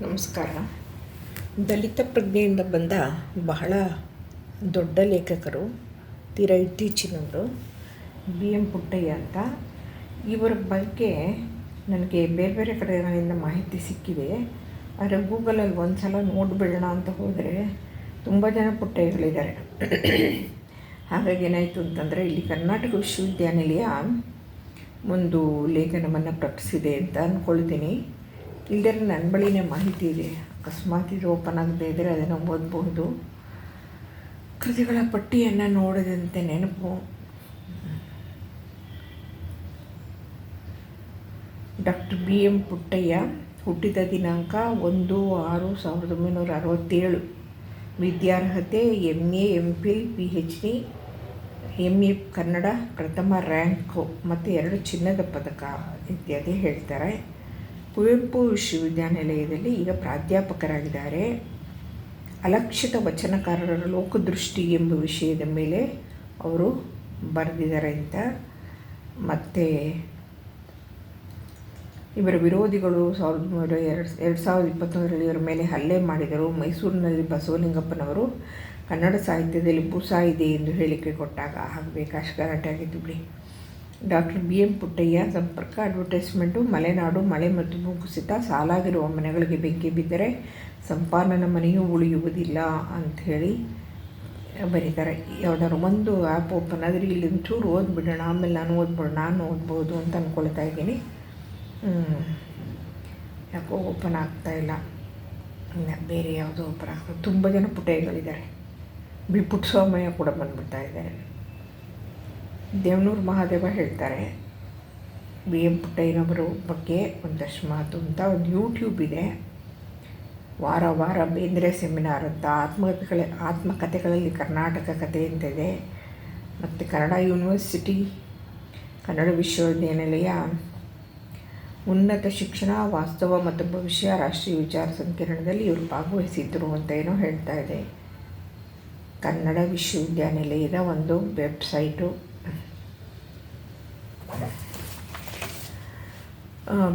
ನಮಸ್ಕಾರ. ದಲಿತ ಪ್ರಜ್ಞೆಯಿಂದ ಬಂದ ಬಹಳ ದೊಡ್ಡ ಲೇಖಕರು ತೀರ ಇತ್ತೀಚಿನವರು, ಬಿ ಎಂ ಪುಟ್ಟಯ್ಯ ಅಂತ. ಇವರ ಬಗ್ಗೆ ನನಗೆ ಬೇರೆ ಬೇರೆ ಕಡೆಗಳಿಂದ ಮಾಹಿತಿ ಸಿಕ್ಕಿದೆ. ಆದರೆ ಗೂಗಲಲ್ಲಿ ಒಂದು ಸಲ ನೋಡಿಬಿಡೋಣ ಅಂತ ಹೋದರೆ ತುಂಬ ಜನ ಪುಟ್ಟಯ್ಯಗಳಿದ್ದಾರೆ. ಹಾಗಾಗಿ ಏನಾಯಿತು ಅಂತಂದರೆ, ಇಲ್ಲಿ ಕರ್ನಾಟಕ ವಿಶ್ವವಿದ್ಯಾನಿಲಯ ಒಂದು ಲೇಖನವನ್ನು ಪ್ರಕಟಿಸಿದೆ ಅಂತ ಅಂದ್ಕೊಳ್ತೀನಿ. ಇಲ್ಲದೇ ನನ್ನ ಬಳಿನೇ ಮಾಹಿತಿ ಇದೆ. ಅಕಸ್ಮಾತ್ ಇದು ಓಪನ್ ಆಗದೇ ಇದ್ದರೆ ಅದನ್ನು ಓದಬಹುದು. ಕೃತಿಗಳ ಪಟ್ಟಿಯನ್ನು ನೋಡಿದಂತೆ ನೆನಪು. ಡಾಕ್ಟರ್ ಬಿ ಎಂ ಪುಟ್ಟಯ್ಯ, ಹುಟ್ಟಿದ ದಿನಾಂಕ ಒಂದು ಆರು ಸಾವಿರದ ಒಂಬೈನೂರ ಅರವತ್ತೇಳು. ವಿದ್ಯಾರ್ಹತೆ M A M Phil P H D M A Kannada, ಪ್ರಥಮ ರ್ಯಾಂಕು ಮತ್ತು ಎರಡು ಚಿನ್ನದ ಪದಕ ಇತ್ಯಾದಿ ಹೇಳ್ತಾರೆ. ಕುವೆಂಪು ವಿಶ್ವವಿದ್ಯಾನಿಲಯದಲ್ಲಿ ಈಗ ಪ್ರಾಧ್ಯಾಪಕರಾಗಿದ್ದಾರೆ. ಅಲಕ್ಷಿತ ವಚನಕಾರರ ಲೋಕದೃಷ್ಟಿ ಎಂಬ ವಿಷಯದ ಮೇಲೆ ಅವರು ಬರೆದಿದ್ದಾರೆ ಅಂತ. ಮತ್ತು ಇವರ ವಿರೋಧಿಗಳು ಸಾವಿರದ ಒಂಬೈನೂರ ಎರಡು ಎರಡು ಸಾವಿರದ ಇಪ್ಪತ್ತೊಂದರಲ್ಲಿ ಇವರ ಮೇಲೆ ಹಲ್ಲೆ ಮಾಡಿದರು. ಮೈಸೂರಿನಲ್ಲಿ ಬಸವಲಿಂಗಪ್ಪನವರು ಕನ್ನಡ ಸಾಹಿತ್ಯದಲ್ಲಿ ಬೂಸ ಇದೆ ಎಂದು ಹೇಳಿಕೆ ಕೊಟ್ಟಾಗ ಆಗಬೇಕಾಷ್ಟು ಗಲಾಟೆ ಆಗಿದ್ದು ಬಿಡಿ ಡಾಕ್ಟರ್ ಬಿ ಎಂ ಪುಟ್ಟಯ್ಯ ಸಂಪರ್ಕ ಅಡ್ವರ್ಟೈಸ್ಮೆಂಟು ಮಲೆನಾಡು, ಮಳೆ ಮತ್ತು ಭೂಕುಸಿತ, ಸಾಲಾಗಿರುವ ಮನೆಗಳಿಗೆ ಬೆಂಕಿ ಬಿದ್ದರೆ ಸಂಪಾದನ ಮನೆಯೂ ಉಳಿಯುವುದಿಲ್ಲ ಅಂಥೇಳಿ ಬರೀತಾರೆ. ಯಾವುದಾದ್ರು ಒಂದು ಆ್ಯಪ್ ಓಪನ್ ಆದರೆ ಇಲ್ಲಿ ಒಂಚೂರು ಓದ್ಬಿಡೋಣ, ಆಮೇಲೆ ನಾನು ಓದ್ಬೋದು ನಾನು ಓದ್ಬೋದು ಅಂತ ಅಂದ್ಕೊಳ್ತಾ ಇದ್ದೀನಿ. ಯಾಕೋ ಓಪನ್ ಆಗ್ತಾಯಿಲ್ಲ ಬೇರೆ ಯಾವುದೋ ಓಪನ್ ಆಗ್ತದೆ ತುಂಬ ಜನ ಪುಟ್ಟಯ್ಯಗಳಿದ್ದಾರೆ. ಬಿ ಕೂಡ ಬಂದುಬಿಡ್ತಾ ಇದ್ದಾರೆ. ದೇವನೂರು ಮಹಾದೇವ ಹೇಳ್ತಾರೆ. ಬಿ ಎಂ ಪುಟ್ಟಯ್ಯನವರ ಬಗ್ಗೆ ಒಂದಷ್ಟು ಮಾತು ಅಂತ ಒಂದು ಯೂಟ್ಯೂಬ್ ಇದೆ. ವಾರ ವಾರ ಬೇಂದ್ರೆ ಸೆಮಿನಾರ್ ಅಂತ. ಆತ್ಮಕಥೆಗಳ, ಆತ್ಮಕಥೆಗಳಲ್ಲಿ ಕರ್ನಾಟಕ ಕಥೆ ಅಂತಿದೆ ಮತ್ತು ಕನ್ನಡ ಯೂನಿವರ್ಸಿಟಿ ಕನ್ನಡ ವಿಶ್ವವಿದ್ಯಾನಿಲಯ, ಉನ್ನತ ಶಿಕ್ಷಣ, ವಾಸ್ತವ ಮತ್ತು ಭವಿಷ್ಯ, ರಾಷ್ಟ್ರೀಯ ವಿಚಾರ ಸಂಕಿರಣದಲ್ಲಿ ಇವರು ಭಾಗವಹಿಸಿದ್ದರು ಅಂತ ಏನೋ ಹೇಳ್ತಾ ಇದೆ. ಕನ್ನಡ ವಿಶ್ವವಿದ್ಯಾನಿಲಯದ ಒಂದು ವೆಬ್ಸೈಟು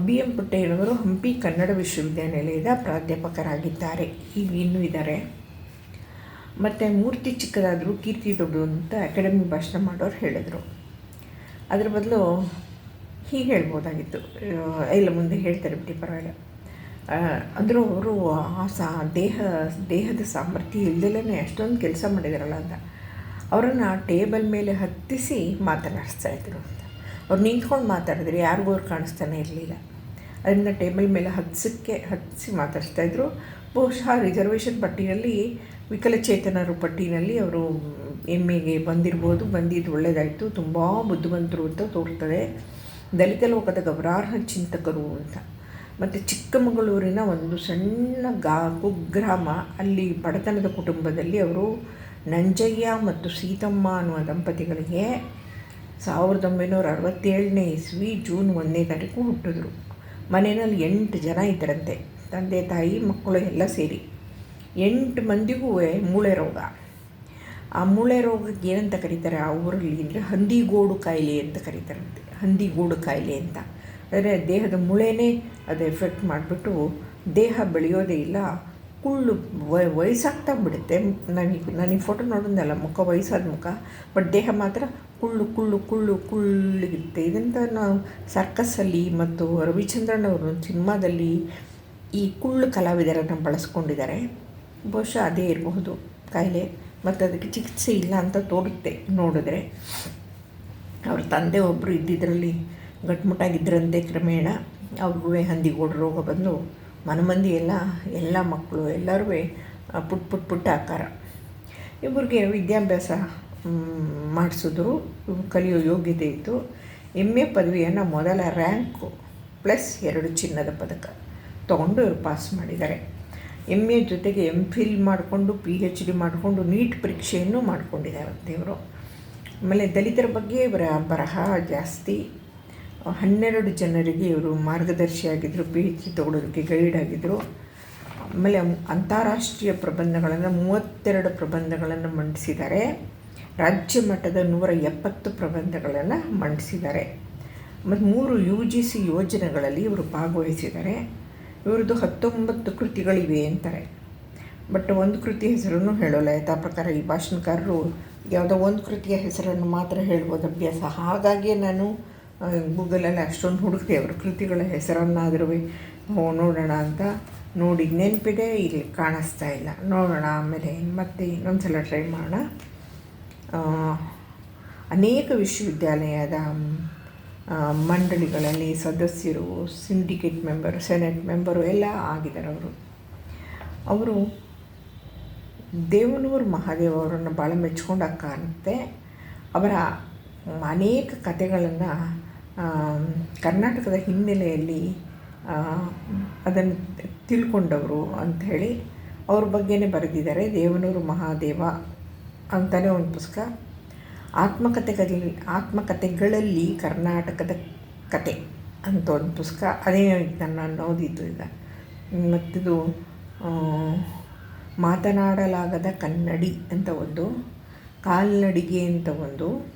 ಬಿ ಎಂ ಪುಟ್ಟಯ್ಯನವರು ಹಂಪಿ ಕನ್ನಡ ವಿಶ್ವವಿದ್ಯಾನಿಲಯದ ಪ್ರಾಧ್ಯಾಪಕರಾಗಿದ್ದಾರೆ. ಈಗ ಇನ್ನೂ ಇದ್ದಾರೆ ಮತ್ತು ಮೂರ್ತಿ ಚಿಕ್ಕದಾದರೂ, ಕೀರ್ತಿ ದೊಡ್ಡ ಅಂತ ಅಕಾಡೆಮಿ ಭಾಷಣ ಮಾಡೋರು ಹೇಳಿದರು. ಅದರ ಬದಲು ಹೀಗೆ ಹೇಳ್ಬೋದಾಗಿತ್ತು. ಇಲ್ಲ, ಮುಂದೆ ಹೇಳ್ತಾರೆ ಬಿಡಿ, ಪರವಾಗಿಲ್ಲ. ಅಂದರೂ ಅವರು ಆ ಸಾ, ದೇಹ, ದೇಹದ ಸಾಮರ್ಥ್ಯ ಇಲ್ದಲೇ ಅಷ್ಟೊಂದು ಕೆಲಸ ಮಾಡಿದಾರಲ್ಲ ಅಂತ. ಅವರನ್ನು ಟೇಬಲ್ ಮೇಲೆ ಹತ್ತಿಸಿ ಮಾತನಾಡಿಸ್ತಾ ಇದ್ರು. ಅವ್ರು ನಿಂತ್ಕೊಂಡು ಮಾತಾಡಿದ್ರು ಯಾರಿಗೂ ಅವ್ರು ಕಾಣಿಸ್ತಾನೆ ಇರಲಿಲ್ಲ. ಅದರಿಂದ ಟೇಬಲ್ ಮೇಲೆ ಹತ್ಸಕ್ಕೆ ಹತ್ತಿಸಿ ಮಾತಾಡ್ತಾಯಿದ್ರು ಬಹುಶಃ ರಿಸರ್ವೇಷನ್ ಪಟ್ಟಿಯಲ್ಲಿ ವಿಕಲಚೇತನರು ಪಟ್ಟಿನಲ್ಲಿ ಅವರು ಎಮ್ಮೆಗೆ ಬಂದಿರ್ಬೋದು. ಬಂದಿದ್ದು ಒಳ್ಳೆಯದಾಯಿತು ತುಂಬ ಬುದ್ಧಿವಂತರು ಅಂತ ತೋರ್ತದೆ. ದಲಿತ ಲೋಕದ ಗೌರಾರ್ಹ ಚಿಂತಕರು ಅಂತ. ಮತ್ತು ಚಿಕ್ಕಮಗಳೂರಿನ ಒಂದು ಸಣ್ಣ ಗಾ ಕುಗ್ರಾಮ, ಅಲ್ಲಿ ಬಡತನದ ಕುಟುಂಬದಲ್ಲಿ ಅವರು ನಂಜಯ್ಯ ಮತ್ತು ಸೀತಮ್ಮ ಅನ್ನುವ ದಂಪತಿಗಳಿಗೆ ಸಾವಿರದ ಒಂಬೈನೂರ ಅರವತ್ತೇಳನೇ ಇಸ್ವಿ ಜೂನ್ ಒಂದನೇ ತಾರೀಕು ಹುಟ್ಟಿದ್ರು. ಮನೆಯಲ್ಲಿ ಎಂಟು ಜನ ಇದ್ದರಂತೆ. ತಂದೆ, ತಾಯಿ, ಮಕ್ಕಳು ಎಲ್ಲ ಸೇರಿ ಎಂಟು ಮಂದಿಗೂ ಮೂಳೆ ರೋಗ. ಆ ಮೂಳೆ ರೋಗಕ್ಕೆ ಏನಂತ ಕರೀತಾರೆ? ಆ ಊರಲ್ಲಿ ಅಂದರೆ ಹಂದಿಗೋಡು ಕಾಯಿಲೆ ಅಂತ ಕರೀತಾರಂತೆ. ಹಂದಿಗೋಡು ಕಾಯಿಲೆ ಅಂತ. ಅಂದರೆ ದೇಹದ ಮೂಳೆನೇ ಅದು ಎಫೆಕ್ಟ್ ಮಾಡಿಬಿಟ್ಟು ದೇಹ ಬೆಳೆಯೋದೇ ಇಲ್ಲ. ಕುಳ್ಳು ವಯಸ್ಸಾಗ್ತಾ ಬಿಡುತ್ತೆ. ನನಗೆ ನನಗೆ ಫೋಟೋ ನೋಡೋದಲ್ಲ ಮುಖ, ವಯಸ್ಸಾದ ಮುಖ ಬಟ್ ದೇಹ ಮಾತ್ರ ಕುಳ್ಳು ಕುಳ್ಳು ಕುಳ್ಳು ಕುಳ್ಳಿರುತ್ತೆ ಇದಂತ ನಾವು ಸರ್ಕಸ್ಸಲ್ಲಿ ಮತ್ತು ರವಿಚಂದ್ರನ್ ಅವರು ಸಿನಿಮಾದಲ್ಲಿ ಈ ಕುಳ್ಳು ಕಲಾವಿದರನ್ನು ಬಳಸ್ಕೊಂಡಿದ್ದಾರೆ. ಬಹುಶಃ ಅದೇ ಇರಬಹುದು ಕಾಯಿಲೆ, ಮತ್ತು ಅದಕ್ಕೆ ಚಿಕಿತ್ಸೆ ಇಲ್ಲ ಅಂತ ತೋರುತ್ತೆ ನೋಡಿದ್ರೆ. ಅವ್ರ ತಂದೆ ಒಬ್ಬರು ಇದ್ದಿದ್ದರಲ್ಲಿ ಗಟ್ಮುಟ್ಟಾಗಿದ್ದರಂತೆ ಕ್ರಮೇಣ. ಅವ್ರಿಗೂ ಹಂದಿಗೋಡು ರೋಗ ಬಂದು ಮನಮಂದಿ ಎಲ್ಲ ಎಲ್ಲ ಮಕ್ಕಳು ಎಲ್ಲರೂ ಪುಟ್ ಪುಟ್ ಪುಟ್ಟ ಆಕಾರ. ಇವ್ರಿಗೆ ವಿದ್ಯಾಭ್ಯಾಸ ಮಾಡಿಸಿದ್ರು ಕಲಿಯೋ ಯೋಗ್ಯತೆ ಇತ್ತು. ಎಂ ಎ ಪದವಿಯನ್ನು ಮೊದಲ ರ್ಯಾಂಕು ಪ್ಲಸ್ ಎರಡು ಚಿನ್ನದ ಪದಕ ತೊಗೊಂಡು ಇವರು ಪಾಸ್ ಮಾಡಿದ್ದಾರೆ. ಎಂ ಎ ಜೊತೆಗೆ ಎಂ ಫಿಲ್ ಮಾಡಿಕೊಂಡು ಪಿ ಹೆಚ್ ಡಿ ಮಾಡಿಕೊಂಡು, ನೀಟ್ ಪರೀಕ್ಷೆಯನ್ನು ಮಾಡಿಕೊಂಡಿದ್ದಾರೆ ದೇವರು. ಆಮೇಲೆ ದಲಿತರ ಬಗ್ಗೆ ಇವರ ಬರಹ ಜಾಸ್ತಿ. ಹನ್ನೆರಡು ಜನರಿಗೆ ಇವರು ಮಾರ್ಗದರ್ಶಿಯಾಗಿದ್ದರು ಪಿ ಎಚ್ ಡಿ ತೊಗೊಳೋದಕ್ಕೆ ಗೈಡ್ ಆಗಿದ್ದರು ಆಮೇಲೆ ಅಂತಾರಾಷ್ಟ್ರೀಯ ಪ್ರಬಂಧಗಳನ್ನು ಮೂವತ್ತೆರಡು ಪ್ರಬಂಧಗಳನ್ನು ಮಂಡಿಸಿದ್ದಾರೆ. ರಾಜ್ಯ ಮಟ್ಟದ ನೂರ ಎಪ್ಪತ್ತು ಪ್ರಬಂಧಗಳನ್ನು ಮಂಡಿಸಿದ್ದಾರೆ. ಮತ್ತು ಮೂರು ಯು ಜಿ ಸಿ ಯೋಜನೆಗಳಲ್ಲಿ ಇವರು ಭಾಗವಹಿಸಿದ್ದಾರೆ. ಇವ್ರದ್ದು ಹತ್ತೊಂಬತ್ತು ಕೃತಿಗಳಿವೆ ಅಂತಾರೆ. ಬಟ್ ಒಂದು ಕೃತಿ ಹೆಸರನ್ನು ಹೇಳೋಲ್ಲ, ಯಥಾ ಪ್ರಕಾರ ಈ ಭಾಷಣಕಾರರು ಯಾವುದೋ ಒಂದು ಕೃತಿಯ ಹೆಸರನ್ನು ಮಾತ್ರ ಹೇಳ್ಬೋದು ಅಭ್ಯಾಸ. ಹಾಗಾಗಿ ನಾನು ಗೂಗಲಲ್ಲಿ ಅಷ್ಟೊಂದು ಹುಡುಕ್ತೆ ಅವ್ರ ಕೃತಿಗಳ ಹೆಸರನ್ನಾದರೂ ನೋಡೋಣ ಅಂತ ನೋಡಿ ನೆನಪಿದೆ, ಇಲ್ಲಿ ಕಾಣಿಸ್ತಾ ಇಲ್ಲ. ನೋಡೋಣ ಆಮೇಲೆ ಮತ್ತೆ ಇನ್ನೊಂದು ಸಲ ಟ್ರೈ ಮಾಡೋಣ ಅನೇಕ ವಿಶ್ವವಿದ್ಯಾಲಯದ ಮಂಡಳಿಗಳಲ್ಲಿ ಸದಸ್ಯರು ಸಿಂಡಿಕೇಟ್ ಮೆಂಬರು ಸೆನೆಟ್ ಮೆಂಬರು ಎಲ್ಲ ಆಗಿದ್ದಾರೆ ಅವರು. ಅವರು ದೇವನೂರು ಮಹಾದೇವ್ ಅವರನ್ನು ಭಾಳ ಮೆಚ್ಕೊಂಡಾಗ ಕಾಣುತ್ತೆ. ಅವರ ಅನೇಕ ಕಥೆಗಳನ್ನು ಕರ್ನಾಟಕದ ಹಿನ್ನೆಲೆಯಲ್ಲಿ ಅದನ್ನು ತಿಳ್ಕೊಂಡವರು ಅಂಥೇಳಿ ಅವ್ರ ಬಗ್ಗೆನೇ ಬರೆದಿದ್ದಾರೆ, ದೇವನೂರು ಮಹಾದೇವ ಅಂತಲೇ ಒಂದು ಪುಸ್ತಕ. ಆತ್ಮಕಥೆಗಳಲ್ಲಿ ಆತ್ಮಕಥೆಗಳಲ್ಲಿ ಕರ್ನಾಟಕದ ಕತೆ ಅಂತ ಒಂದು ಪುಸ್ತಕ. ಅದೇ ನನ್ನ ಓದಿದ್ದು ಈಗ. ಮತ್ತಿದು ಮಾತನಾಡಲಾಗದ ಕನ್ನಡಿ ಅಂತ ಒಂದು, ಕಾಲ್ನಡಿಗೆ ಅಂತ ಒಂದು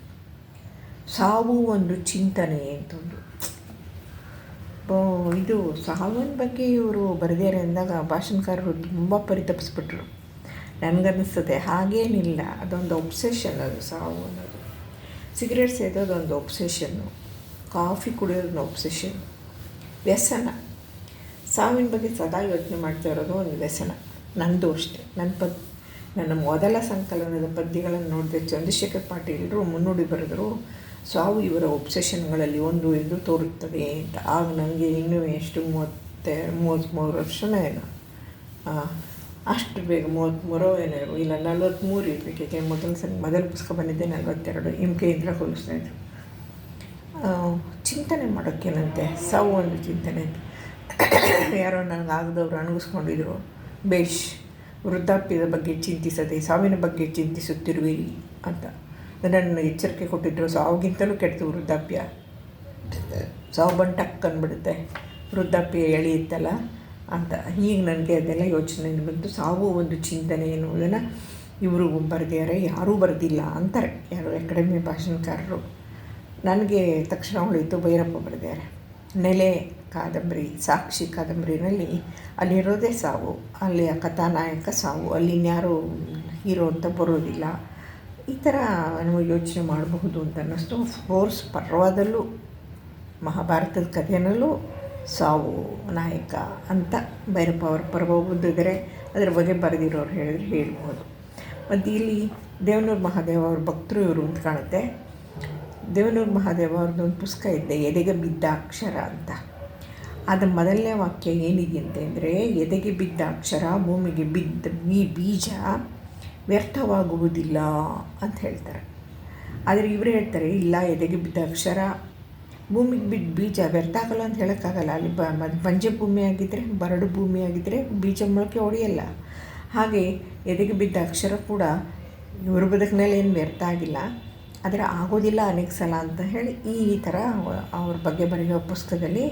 ಸಾವು ಒಂದು ಚಿಂತನೆ ಅಂತ ಒಂದು ಇದು ಸಾವಿನ ಬಗ್ಗೆ ಇವರು ಬರೆದಿದ್ದಾರೆ ಅಂದಾಗ ಭಾಷಣಕಾರರು ತುಂಬ ಪರಿತಪಿಸ್ಬಿಟ್ರು. ನನಗನ್ನಿಸ್ತದೆ, ಹಾಗೇನಿಲ್ಲ. ಅದೊಂದು ಒಬ್ಸೆಷನ್ ಅದು ಸಾವು ಅನ್ನೋದು ಸಿಗರೇಟ್ ಸೇದೋದು ಒಂದು ಒಬ್ಸೆಷನ್ನು ಕಾಫಿ ಕುಡಿಯೋದೊಂದು ಒಬ್ಸೆಷನ್ ವ್ಯಸನ. ಸಾವಿನ ಬಗ್ಗೆ ಸದಾ ಯೋಚನೆ ಮಾಡ್ತಾ ಇರೋದು ಒಂದು ವ್ಯಸನ. ನಂದು ಅಷ್ಟೆ. ನನ್ನ ಪದ್, ನನ್ನ ಮೊದಲ ಸಂಕಲನದ ಪದ್ಯಗಳನ್ನು ನೋಡಿದೆ ಚಂದ್ರಶೇಖರ್ ಪಾಟೀಲರು ಮುನ್ನುಡಿ ಬರೆದರು ಸಾವು ಇವರ ಒಬ್ಸೆಷನ್ಗಳಲ್ಲಿ ಒಂದು ಎಂದು ತೋರುತ್ತದೆ ಅಂತ. ಆಗ ನನಗೆ ಇನ್ನೂ ಎಷ್ಟು ಮೂವತ್ತೆ ಮೂವತ್ತ್ಮೂರು ವರ್ಷನೇ ಏನೋ. ಅಷ್ಟು ಬೇಗ ಮೂವತ್ತ್ಮೂರೋ ಏನೋ ಇಲ್ಲ ನಲ್ವತ್ತ್ಮೂರು ಇರಬೇಕಿದೆ ಮೊದಲ ಸಲ ಮೊದಲ ಪುಸ್ತಕ ಬಂದಿದ್ದೆ ನಲ್ವತ್ತೆರಡು. ಎಂ ಕೆ ಇಂದ್ರ ಹೋಲಿಸ್ತಾಯಿದ್ರು ಚಿಂತನೆ ಮಾಡೋಕ್ಕೇನಂತೆ? ಸಾವು ಒಂದು ಚಿಂತನೆ ಯಾರೋ ನನಗೆ ಆಗದವ್ರು ಅಣಗಿಸ್ಕೊಂಡಿದ್ರು. ಬೇಷ್, ವೃದ್ಧಾಪ್ಯದ ಬಗ್ಗೆ ಚಿಂತಿಸದೆ, ಸಾವಿನ ಬಗ್ಗೆ ಚಿಂತಿಸುತ್ತಿರುವಿರಿ ಅಂತ. ನನ್ನ ಎಚ್ಚರಿಕೆ ಕೊಟ್ಟಿದ್ದರು ಸಾವಿಗಿಂತಲೂ ಕೆಟ್ಟದು ವೃದ್ಧಾಪ್ಯ. ಸಾವು ಬಂದು ಟಕ್ ಅಂದ್ಬಿಡುತ್ತೆ ವೃದ್ಧಾಪ್ಯ ಎಳೆಯುತ್ತಲ್ಲ ಅಂತ. ಈಗ ನನಗೆ ಅದೆಲ್ಲ ಯೋಚನೆ ಬಂತು. ಸಾವು ಒಂದು ಚಿಂತನೆ ಎನ್ನುವುದನ್ನು ಇವರು ಬರೆದಿದ್ದಾರೆ ಯಾರೂ ಬರೆದಿಲ್ಲ ಅಂತಾರೆ. ಯಾರು ಅಕಾಡೆಮಿ ಭಾಷಣಕಾರರು. ನನಗೆ ತಕ್ಷಣ ಉಳಿತು ಭೈರಪ್ಪ ಬರೆದಿದ್ದಾರೆ. ನೆಲೆ ಕಾದಂಬರಿ, ಸಾಕ್ಷಿ ಕಾದಂಬರಿನಲ್ಲಿ ಅಲ್ಲಿರೋದೇ ಸಾವು. ಅಲ್ಲಿ ಕಥಾನಾಯಕ ಸಾವು. ಅಲ್ಲಿ ಇನ್ಯಾರು ಹೀರೋ ಅಂತ ಬರೋದಿಲ್ಲ. ಈ ಥರ ನಾವು ಯೋಚನೆ ಮಾಡಬಹುದು ಅಂತ ಅನ್ನಿಸ್ತು ಫೋರ್ಸ್ ಪರ್ವದಲ್ಲೂ ಮಹಾಭಾರತದ ಕಥೆಯಲ್ಲೂ ಸಾವು ನಾಯಕ ಅಂತ ಭೈರಪ್ಪ ಅವರ ಪರ್ವ ಓದಿದರೆ ಅದರ ಬಗ್ಗೆ ಬರೆದಿರೋರು ಹೇಳಿದ್ರೆ ಹೇಳ್ಬೋದು. ಮತ್ತು ಇಲ್ಲಿ ದೇವನೂರು ಮಹಾದೇವ ಅವ್ರ ಭಕ್ತರು ಇವರು ಅಂತ ಕಾಣುತ್ತೆ. ದೇವನೂರು ಮಹಾದೇವ ಅವ್ರದ್ದು ಒಂದು ಪುಸ್ತಕ ಇದೆ, ಎದೆಗೆ ಬಿದ್ದ ಅಕ್ಷರ ಅಂತ. ಅದರ ಮೊದಲನೇ ವಾಕ್ಯ ಏನಿದೆ ಅಂತಂದರೆ ಎದೆಗೆ ಬಿದ್ದ ಅಕ್ಷರ, ಭೂಮಿಗೆ ಬಿದ್ದ ಬೀಜ ವ್ಯರ್ಥವಾಗುವುದಿಲ್ಲ ಅಂತ ಹೇಳ್ತಾರೆ. ಆದರೆ ಇವರು ಹೇಳ್ತಾರೆ, ಇಲ್ಲ, ಎದೆಗೆ ಬಿದ್ದ ಅಕ್ಷರ, ಭೂಮಿಗೆ ಬಿದ್ದ ಬೀಜ ವ್ಯರ್ಥ ಆಗಲ್ಲ ಅಂತ ಹೇಳೋಕ್ಕಾಗಲ್ಲ. ಅಲ್ಲಿ ಬ ಬಂಜೆ ಭೂಮಿ ಆಗಿದ್ದರೆ ಬರಡು ಭೂಮಿ ಆಗಿದ್ದರೆ ಬೀಜ ಮೊಳಕೆ ಹೊಡೆಯಲ್ಲ. ಹಾಗೆ ಎದೆಗೆ ಬಿದ್ದ ಅಕ್ಷರ ಕೂಡ ಇವರು ಬದುಕಿನಲ್ಲಿ ಏನು ವ್ಯರ್ಥ ಆಗಿಲ್ಲ. ಆದರೆ ಆಗೋದಿಲ್ಲ ಅನೇಕ ಸಲ ಅಂತ ಹೇಳಿ ಈ ಥರ ಅವ್ರ ಬಗ್ಗೆ ಬರೆಯೋ ಪುಸ್ತಕದಲ್ಲಿ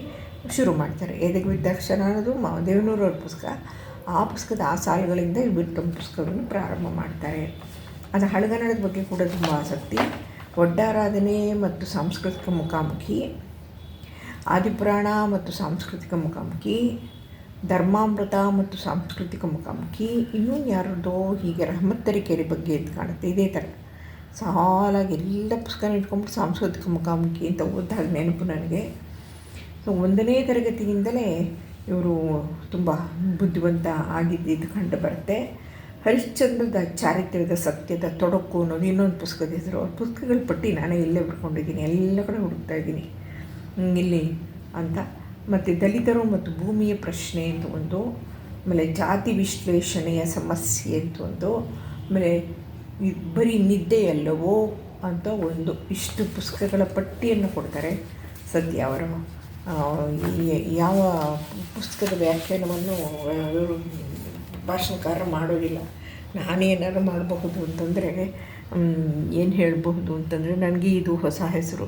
ಶುರು ಮಾಡ್ತಾರೆ. ಎದೆಗೆ ಬಿದ್ದ ಅಕ್ಷರ ಅನ್ನೋದು ದೇವನೂರವ್ರ ಪುಸ್ತಕ. ಆ ಪುಸ್ತಕದ ಆ ಸಾಲುಗಳಿಂದ ಬಿಟ್ಟು ಪುಸ್ತಕವನ್ನು ಪ್ರಾರಂಭ ಮಾಡ್ತಾರೆ. ಅದು ಹಳಗನ್ನಡದ ಬಗ್ಗೆ ಕೂಡ ತುಂಬ ಆಸಕ್ತಿ. ಒಡ್ಡಾರಾಧನೆ ಮತ್ತು ಸಾಂಸ್ಕೃತಿಕ ಮುಖಾಮುಖಿ, ಆದಿಪುರಾಣ ಮತ್ತು ಸಾಂಸ್ಕೃತಿಕ ಮುಖಾಮುಖಿ, ಧರ್ಮಾಮೃತ ಮತ್ತು ಸಾಂಸ್ಕೃತಿಕ ಮುಖಾಮುಖಿ, ಇನ್ನೂ ಯಾರದೋ ಹೀಗೆ ರಹಮತ್ ಬಗ್ಗೆ ಅಂತ ಕಾಣುತ್ತೆ. ಇದೇ ಥರ. ಸಾಲಾಗಿ ಎಲ್ಲ ಪುಸ್ತಕ ಇಟ್ಕೊಂಡ್ಬಿಟ್ಟು ಸಾಂಸ್ಕೃತಿಕ ಮುಖಾಮುಖಿ ಅಂತ ಓದಿದಾಗ ನೆನಪು ನನಗೆ. ಸೊ ಒಂದನೇ ತರಗತಿಯಿಂದಲೇ ಇವರು ತುಂಬ ಬುದ್ಧಿವಂತ ಆಗಿದ್ದು ಕಂಡು ಬರುತ್ತೆ. ಹರಿಶ್ಚಂದ್ರದ ಚಾರಿತ್ರ್ಯದ ಸತ್ಯದ ತೊಡಕು ಅನ್ನೋದು ಇನ್ನೊಂದು ಪುಸ್ತಕದ ಹೆಸರು. ಅವ್ರ ಪುಸ್ತಕಗಳ ಪಟ್ಟಿ ನಾನೇ ಇಲ್ಲೇ ಬಿಟ್ಕೊಂಡಿದ್ದೀನಿ. ಎಲ್ಲ ಕಡೆ ಹುಡುಕ್ತಾ ಇದ್ದೀನಿ. ಇಲ್ಲಿ ಅಂತ. ಮತ್ತು ದಲಿತರು ಮತ್ತು ಭೂಮಿಯ ಪ್ರಶ್ನೆ ಅಂತ ಒಂದು, ಆಮೇಲೆ ಜಾತಿ ವಿಶ್ಲೇಷಣೆಯ ಸಮಸ್ಯೆ ಅಂತ ಒಂದು, ಆಮೇಲೆ ಬರೀ ನಿದ್ದೆಯಲ್ಲವೋ ಅಂತ ಒಂದು ಇಷ್ಟು ಪುಸ್ತಕಗಳ ಪಟ್ಟಿಯನ್ನು ಕೊಡ್ತಾರೆ ಸದ್ಯ ಅವರು. ಯಾವ ಪುಸ್ತಕದ ವ್ಯಾಖ್ಯಾನವನ್ನು ಭಾಷಣಕಾರ ಮಾಡೋದಿಲ್ಲ. ನಾನೇನಾದ್ರು ಮಾಡಬಹುದು ಅಂತಂದರೆ ಏನು ಹೇಳಬಹುದು ಅಂತಂದರೆ, ನನಗೆ ಇದು ಹೊಸ ಹೆಸರು.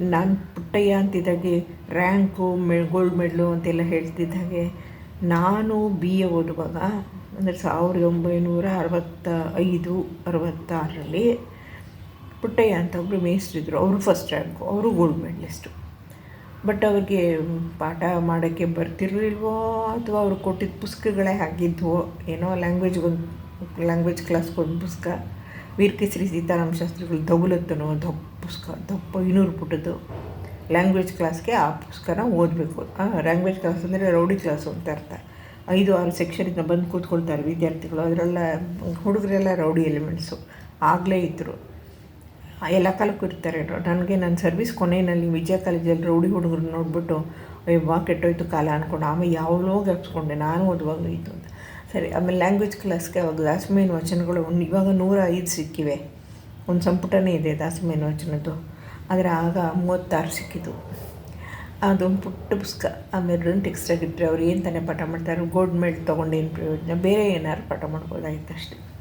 ನಾನು ಪುಟ್ಟಯ್ಯ ಅಂತಿದ್ದಾಗೆ, ರ್ಯಾಂಕು, ಮೆ, ಗೋಲ್ಡ್ ಮೆಡ್ಲು ಅಂತೆಲ್ಲ ಹೇಳ್ತಿದ್ದಾಗೆ ನಾನು ಬಿ ಎ ಓದುವಾಗ, ಅಂದರೆ ಸಾವಿರದ ಒಂಬೈನೂರ ಅರವತ್ತ ಐದು ಅರವತ್ತಾರರಲ್ಲಿ ಪುಟ್ಟಯ್ಯ ಅಂತ ಒಬ್ಬರು ಮೇಸ್ಟ್ರಿದ್ರು ಅವರು ಫಸ್ಟ್ ರ್ಯಾಂಕು, ಅವರು ಗೋಲ್ಡ್ ಮೆಡ್ಲಿಸ್ಟು. ಬಟ್ ಅವ್ರಿಗೆ ಪಾಠ ಮಾಡೋಕ್ಕೆ ಬರ್ತಿರಲಿಲ್ವೋ ಅಥವಾ ಅವ್ರು ಕೊಟ್ಟಿದ್ದ ಪುಸ್ತಕಗಳೇ ಆಗಿದ್ವೋ? ಏನೋ ಲ್ಯಾಂಗ್ವೇಜ್ ಒಂದು ಲ್ಯಾಂಗ್ವೇಜ್ ಕ್ಲಾಸ್ಗೆ ಒಂದು ಪುಸ್ತಕ. ವೀರಕೇಸರಿ ಸೀತಾರಾಮ ಶಾಸ್ತ್ರಿಗಳು ದೌಲತ್ತನೋ? ದಪ್ಪ ಪುಸ್ತಕ, ದಪ್ಪ ಇನ್ನೂರು ಪುಟದ್ದು. ಲ್ಯಾಂಗ್ವೇಜ್ ಕ್ಲಾಸ್ಗೆ ಆ ಪುಸ್ತಕನ ಓದಬೇಕು. ಲ್ಯಾಂಗ್ವೇಜ್ ಕ್ಲಾಸ್ ಅಂದರೆ ರೌಡಿ ಕ್ಲಾಸ್ ಅಂತ ಅರ್ಥ. ಐದು, ಆರು ಸೆಕ್ಷನಿಂದ ಬಂದು ಕೂತ್ಕೊಳ್ತಾರೆ ವಿದ್ಯಾರ್ಥಿಗಳು. ಅದರೆಲ್ಲ, ಹುಡುಗರೆಲ್ಲ ರೌಡಿ ಎಲಿಮೆಂಟ್ಸು ಆಗಲೇ ಇದ್ದರು ಎಲ್ಲ ಕಾಲಕ್ಕೂ ಇರ್ತಾರೆ ನನಗೆ ನನ್ನ ಸರ್ವಿಸ್ ಕೊನೆಯಲ್ಲಿ ವಿಜಯ ಕಾಲೇಜಲ್ಲಿ ರೌಡಿ ಹುಡುಗರು ನೋಡಿಬಿಟ್ಟು ಅಯ್ಯವ್ವ ಕೆಟ್ಟೋಯ್ತು ಕಾಲ ಅಂದ್ಕೊಂಡು ಆಮೇಲೆ ಯಾವಾಗಲೋ ಹಚ್ಕೊಂಡೆ ನಾನು ಓದುವಾಗಲೂ ಇತ್ತು ಅಂತ. ಸರಿ, ಆಮೇಲೆ ಲ್ಯಾಂಗ್ವೇಜ್ ಕ್ಲಾಸ್ಗೆ ಅವಾಗ ದಾಸಮೇನ್ ವಚನಗಳು ಒಂದು ಇವಾಗ ನೂರ ಐದು ಸಿಕ್ಕಿವೆ. ಒಂದು ಸಂಪುಟನೇ ಇದೆ ದಾಸಮೇನ್ ವಚನದ್ದು. ಆದರೆ ಆಗ ಮೂವತ್ತಾರು ಸಿಕ್ಕಿತು ಅದೊಂದು ಪುಟ್ಟ ಪುಸ್ತಕ ಆಮೇಲೆ ರೆಂಟ್ ಟೆಕ್ಸ್ಟ್ ಇಟ್ಟರೆ ಅವ್ರು ಏನು ತಾನೇ ಪಾಠ ಮಾಡ್ತಾರೆ ಗೋಲ್ಡ್ ಮೆಡಲ್ ತೊಗೊಂಡೇನು ಪ್ರಯೋಜನ? ಬೇರೆ ಏನಾದ್ರು ಪಾಠ ಮಾಡ್ಬೋದಾಗಿತ್ತು ಅಷ್ಟೇ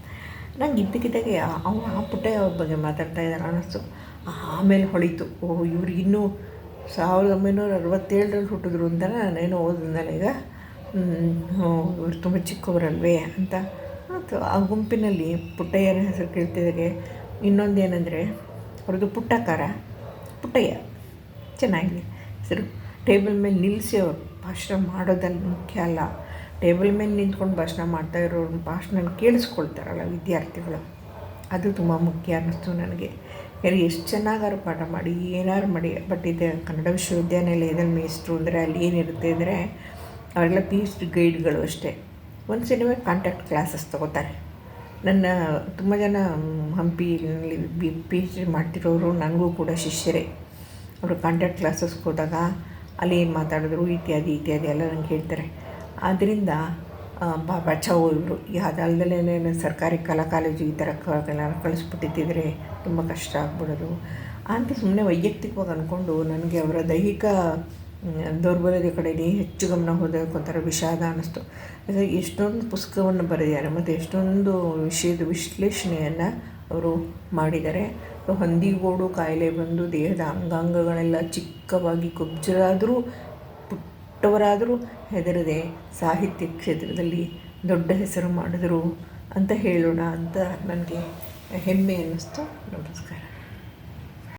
ನಂಗೆ ಇದ್ದಕ್ಕಿದ್ದಾಗೆ ಅವನು ಆ ಪುಟ್ಟ ಅವ್ರ ಬಗ್ಗೆ ಮಾತಾಡ್ತಾ ಇದ್ದಾರೆ ಅನ್ನಿಸ್ತು ಆಮೇಲೆ ಹೊಳಿತು. ಓ, ಇವ್ರು ಇನ್ನೂ ಸಾವಿರದ ಒಂಬೈನೂರ ಅರವತ್ತೇಳರಲ್ಲಿ ಹುಟ್ಟಿದ್ರು ಅಂತ ನಾನೇನೋ ಓದಿದ್ನಲ್ಲ ಈಗ. ಇವರು ತುಂಬ ಚಿಕ್ಕವರಲ್ವೇ ಅಂತ. ಮತ್ತು ಆ ಗುಂಪಿನಲ್ಲಿ ಪುಟ್ಟಯ್ಯನ ಹೆಸರು ಕೇಳ್ತಿದ್ದಾರೆ ಇನ್ನೊಂದು ಏನಂದರೆ, ಅವ್ರದ್ದು ಪುಟ್ಟಕಾರ ಪುಟ್ಟಯ್ಯ. ಚೆನ್ನಾಗಿದೆ. ಹೆಸರು ಟೇಬಲ್ ಮೇಲೆ ನಿಲ್ಲಿಸಿ ಅವ್ರು ಭಾಷಣ ಮಾಡೋದಲ್ಲಿ ಮುಖ್ಯ ಅಲ್ಲ. ಟೇಬಲ್ ಮೇಲೆ ನಿಂತ್ಕೊಂಡು ಭಾಷಣ ಮಾಡ್ತಾ ಇರೋರು ಭಾಷಣ ಕೇಳಿಸ್ಕೊಳ್ತಾರಲ್ಲ ವಿದ್ಯಾರ್ಥಿಗಳು. ಅದು ತುಂಬ ಮುಖ್ಯ ಅನ್ನಿಸ್ತು ನನಗೆ. ಯಾರು ಎಷ್ಟು ಚೆನ್ನಾಗಾರು ಪಾಠ ಮಾಡಿ ಏನಾರು ಮಾಡಿ, ಬಟ್ ಇದು ಕನ್ನಡ ವಿಶ್ವವಿದ್ಯಾನಿಲಯದಲ್ಲಿ ಮೇಸ್ಟ್ರು ಅಂದರೆ ಅಲ್ಲಿ ಏನಿರುತ್ತೆ ಅಂದರೆ, ಅವರೆಲ್ಲ ಪಿ ಎಚ್ ಡಿ ಗೈಡ್ಗಳು ಅಷ್ಟೇ. ಒಂದು ಸಿನಿಮಾ ಕಾಂಟ್ಯಾಕ್ಟ್ ಕ್ಲಾಸಸ್ ತೊಗೋತಾರೆ. ನನ್ನ ತುಂಬ ಜನ ಹಂಪಿನಲ್ಲಿ ಬಿ ಪಿ ಎಚ್ ಡಿ ಮಾಡ್ತಿರೋರು ನನಗೂ ಕೂಡ ಶಿಷ್ಯರೇ. ಅವರು ಕಾಂಟ್ಯಾಕ್ಟ್ ಕ್ಲಾಸಸ್ಗೆ ಹೋದಾಗ ಅಲ್ಲಿ ಏನು ಮಾತಾಡಿದ್ರು? ಇತ್ಯಾದಿ ಇತ್ಯಾದಿ ಎಲ್ಲ ನಂಗೆ ಹೇಳ್ತಾರೆ. ಆದ್ದರಿಂದ ಬಾ ಚೌ ಇವರು. ಈ ಅದಲ್ದಲೇ ಸರ್ಕಾರಿ ಕಲಾ ಕಾಲೇಜು ಈ ಥರ ಕಳಿಸ್ಬಿಟ್ಟಿದ್ದರೆ ತುಂಬ ಕಷ್ಟ ಆಗ್ಬಿಡೋದು. ಅಂತ ಸುಮ್ಮನೆ ವೈಯಕ್ತಿಕವಾಗಿ ಅಂದ್ಕೊಂಡು ನನಗೆ ಅವರ ದೈಹಿಕ ದೌರ್ಬಲ್ಯದ ಕಡೆಯೇ ಹೆಚ್ಚು ಗಮನ ಹೋದಾಗ ಒಂಥರ ವಿಷಾದ ಅನ್ನಿಸ್ತು. ಎಷ್ಟೊಂದು ಪುಸ್ತಕವನ್ನು ಬರೆದಿದ್ದಾರೆ, ಮತ್ತು ಎಷ್ಟೊಂದು ವಿಷಯದ ವಿಶ್ಲೇಷಣೆಯನ್ನು ಅವರು ಮಾಡಿದ್ದಾರೆ. ಹಂದಿಗೋಡು, ಕಾಯಿಲೆ ಬಂದು ದೇಹದ ಅಂಗಾಂಗಗಳೆಲ್ಲ ಚಿಕ್ಕವಾಗಿ ಗೊಬ್ಜರಾದರೂ ಪುಟ್ಟವರಾದರೂ ಹೆದರದೆ ಸಾಹಿತ್ಯ ಕ್ಷೇತ್ರದಲ್ಲಿ ದೊಡ್ಡ ಹೆಸರು ಮಾಡಿದ್ರು ಅಂತ ಹೇಳೋಣ ಅಂತ ನನಗೆ ಹೆಮ್ಮೆ ಅನ್ನಿಸ್ತು. ನಮಸ್ಕಾರ.